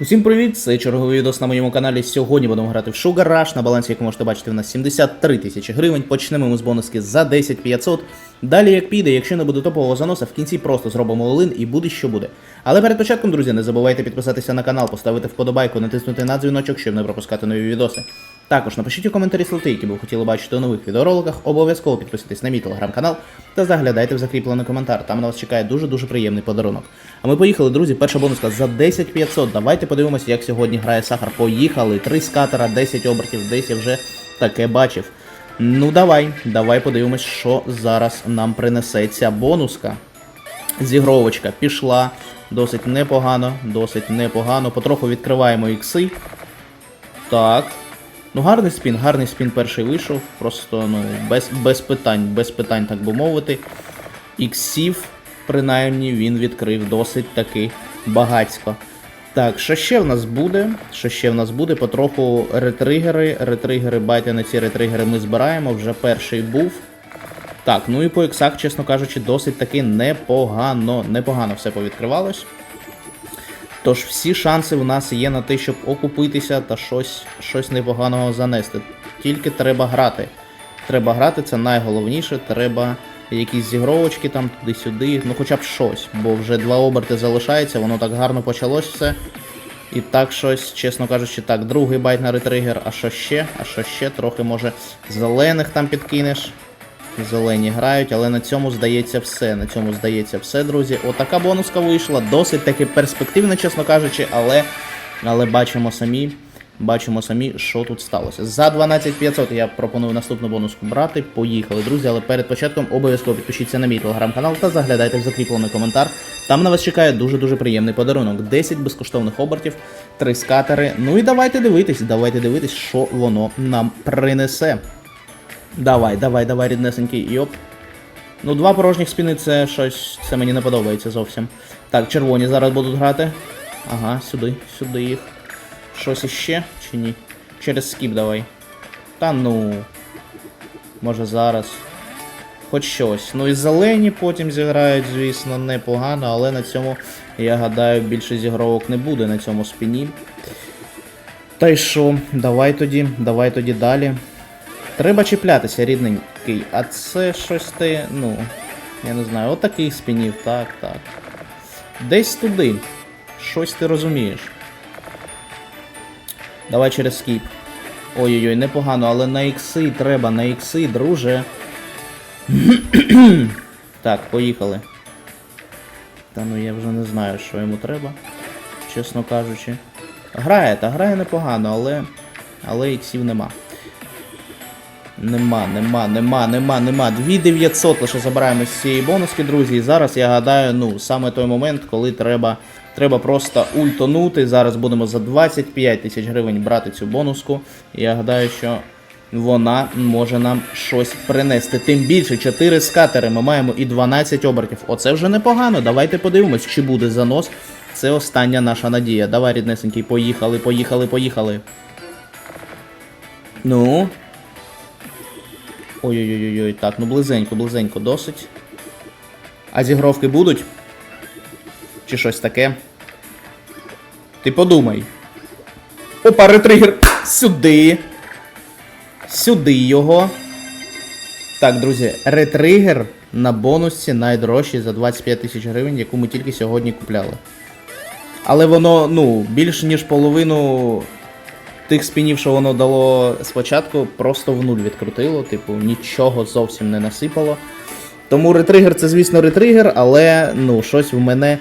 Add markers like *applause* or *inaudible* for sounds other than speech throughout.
Усім привіт! Це черговий відос на моєму каналі. Сьогодні будемо грати в Sugar Rush, на балансі, як можете бачити, у нас 73 тисячі гривень. Почнемо ми з бонуски за 10 500. Далі як піде, якщо не буде топового заноса, в кінці просто зробимо олин і буде що буде. Але перед початком, друзі, не забувайте підписатися на канал, поставити вподобайку, натиснути на дзвіночок, щоб не пропускати нові відоси. Також напишіть у коментарі слоти, які ви хотіли бачити у нових відеороликах. Обов'язково підписуйтесь на мій телеграм-канал та заглядайте в закріплений коментар. Там на вас чекає дуже-дуже приємний подарунок. А ми поїхали, друзі. Перша бонуска за 10 500. Давайте подивимося, як сьогодні грає сахар. Поїхали. Три скатера, 10 обертів, десь я вже таке бачив. Ну давай, давай подивимось, що зараз нам принесе ця бонуска. Зігровочка пішла. Досить непогано, досить непогано. Потроху відкриваємо ікси. Так. Ну, гарний спін, гарний спін перший вийшов. Просто ну, без, без питань, без питань, так би мовити. Іксів, принаймні, він відкрив досить таки багацько. Так, що ще в нас буде? Що ще в нас буде? Потроху ретригери. Ретригери, байте на ці ретригери ми збираємо. Вже перший був. Так, ну і по іксах, чесно кажучи, досить таки непогано. Непогано все повідкривалось. Тож всі шанси в нас є на те, щоб окупитися та щось, щось непоганого занести. Тільки треба грати. Треба грати, це найголовніше. Треба якісь зігровочки там туди-сюди, ну хоча б щось, бо вже два оберти залишається, воно так гарно почалось все. І так щось, чесно кажучи, так, другий байт на ретригер, а що ще? А що ще? Трохи може зелених там підкинеш. Зелені грають, але на цьому здається все. На цьому здається все, друзі. Отака бонуска вийшла, досить таки перспективна, чесно кажучи, але, але бачимо самі. Бачимо самі, що тут сталося. За 12500 я пропоную наступну бонуску брати. Поїхали, друзі. Але перед початком обов'язково підпишіться на мій телеграм-канал та заглядайте в закріплений коментар. Там на вас чекає дуже-дуже приємний подарунок. 10 безкоштовних обертів, 3 скатери. Ну і давайте дивитись, давайте дивитись, що воно нам принесе. Давай, давай, давай, ріднесенький, йоп. Ну, два порожніх спіни це щось. Це мені не подобається зовсім. Так, червоні зараз будуть грати. Ага, сюди, сюди їх. Щось іще чи ні? Через скіп давай. Та ну. Може зараз. Хоч щось. Ну і зелені потім зіграють, звісно, непогано, але на цьому, я гадаю, більше зігровок не буде на цьому спіні. Та й що, давай тоді, давай тоді далі. Треба чіплятися, рідненький. А це щось ти, ну. Я не знаю, отаких спінів, так, так. Десь туди. Щось ти розумієш. Давай через скіп. Ой-ой-ой, непогано, але на ікси треба, на ікси, друже. *clears throat* так, поїхали. Та ну я вже не знаю, що йому треба, чесно кажучи. Грає, та грає непогано, але. Але іксів нема. Нема, нема, нема, нема, нема. 2900 лише забираємо з цієї бонуски, друзі. І зараз я гадаю, ну, саме той момент, коли треба треба просто ультонути. Зараз будемо за 25 тисяч гривень брати цю бонуску. І я гадаю, що вона може нам щось принести. Тим більше 4 скатери ми маємо і 12 обертів. Оце вже непогано. Давайте подивимось, чи буде занос. Це остання наша надія. Давай, ріднесенький, поїхали, поїхали, поїхали. Ну. Ой-ой-ой, так, ну близенько, близенько досить. А зігровки будуть? Чи щось таке? Ти подумай. Опа, ретригер! Сюди. Сюди його. Так, друзі, ретригер на бонусі найдорожчий за 25 тисяч гривень, яку ми тільки сьогодні купляли. Але воно, ну, більше ніж половину тих спінів, що воно дало спочатку, просто в нуль відкрутило, типу, нічого зовсім не насипало. Тому ретригер це, звісно, ретригер, але ну, щось в мене,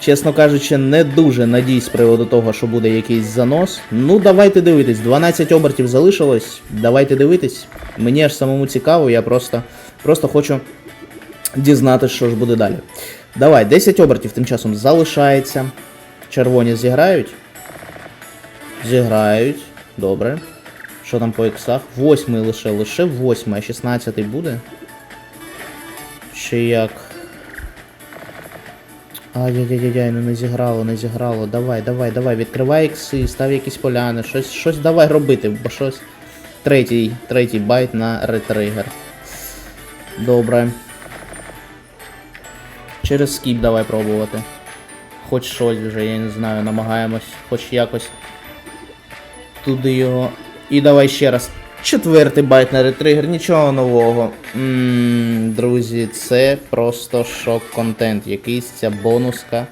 чесно кажучи, не дуже надій з приводу того, що буде якийсь занос. Ну, давайте дивитись, 12 обертів залишилось. Давайте дивитись. Мені аж самому цікаво, я просто, просто хочу дізнатися, що ж буде далі. Давай, 10 обертів тим часом залишається. Червоні зіграють. Зіграють. Добре. Що там по іксах? Восьмий лише, лише восьмий, а 16 буде. Чи як? Ай-яй-яй-яй, ну не зіграло, не зіграло. Давай, давай, давай, відкривай ікси, став якісь поляни, щось, щось давай робити, бо щось. Третій, третій байт на ретригер. Добре. Через скіп давай пробувати. хоч щось вже, я не знаю, намагаємось хоч якось туди його. І давай ще раз. Четвертий байт на ретригер, нічого нового. Ммм, друзі, це просто шок-контент. Якийсь ця бонуска.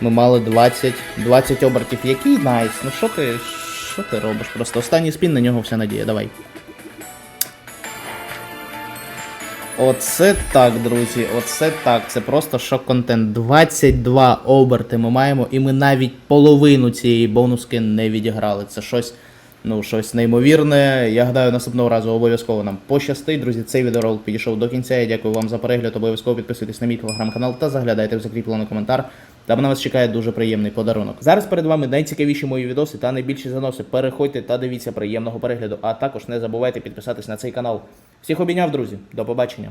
Ми мали 20, 20 обертів. Який найс. Ну що ти, що ти робиш? Просто останній спін на нього вся надія. Давай. Оце так, друзі, оце так. Це просто шок-контент. 22 оберти ми маємо, і ми навіть половину цієї бонуски не відіграли. Це щось, ну, щось неймовірне. Я гадаю, наступного разу обов'язково нам пощастить. Друзі, цей відеоролик підійшов до кінця. Я дякую вам за перегляд. Обов'язково підписуйтесь на мій телеграм-канал та заглядайте в закріплений коментар. Там на вас чекає дуже приємний подарунок. Зараз перед вами найцікавіші мої відоси та найбільші заноси. Переходьте та дивіться приємного перегляду. А також не забувайте підписатись на цей канал. Всіх обійняв, друзі. До побачення.